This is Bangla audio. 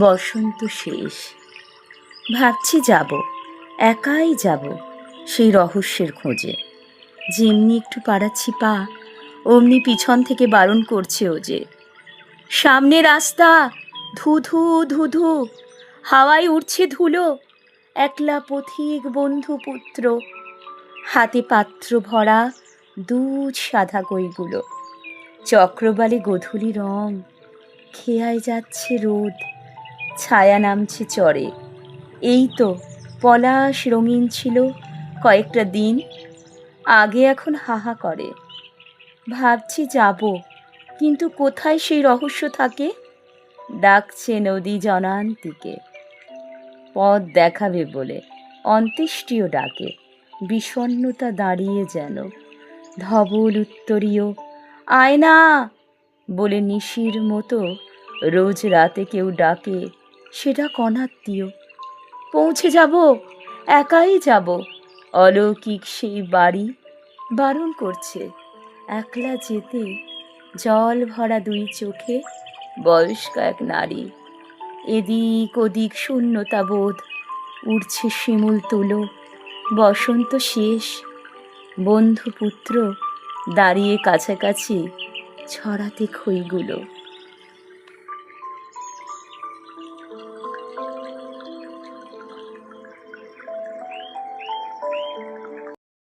বসন্ত শেষ। ভাবছি যাব, একাই যাব সেই রহস্যের খোঁজে। যেমনি একটু পাড়াচ্ছি পা, অমনি পিছন থেকে বারণ করছে ও যে। সামনে রাস্তা ধুধু ধুধু হাওয়ায় উঠছে ধুলো, একলা পথিক বন্ধু পুত্র হাতে পাত্র ভরা দুধ সাদা কইগুলো চক্রবালে গধূলি রং, খেয়ায় যাচ্ছে রোদ। ছায়া নামছে চড়ে এই তো পলাশ রঙিন ছিল কয়েকটা দিন, আগে এখন হাহা করে। ভাবছি যাব, কিন্তু কোথায় সেই রহস্য থাকে? ডাকছে নদী জনান্তিকে। পথ দেখাবে বলে অন্ত্যেষ্টিও ডাকে। বিষণ্ণতা দাঁড়িয়ে যেন ধবল উত্তরীয়, আয়না! বলে নিশির মতো রোজ রাতে কেউ ডাকে। সেটা কনাত্মীয় পৌঁছে যাব, একাই যাব। অলৌকিক সেই বাড়ি বারণ করছে। একলা যেতে জল ভরা দুই চোখে বয়স্ক এক নারী। এদিক ওদিক শূন্যতা বোধ উঠছে শিমুল তুলো, বসন্ত শেষ। বন্ধু পুত্র দাঁড়িয়ে কাছাকাছি ছড়াতে খইগুলো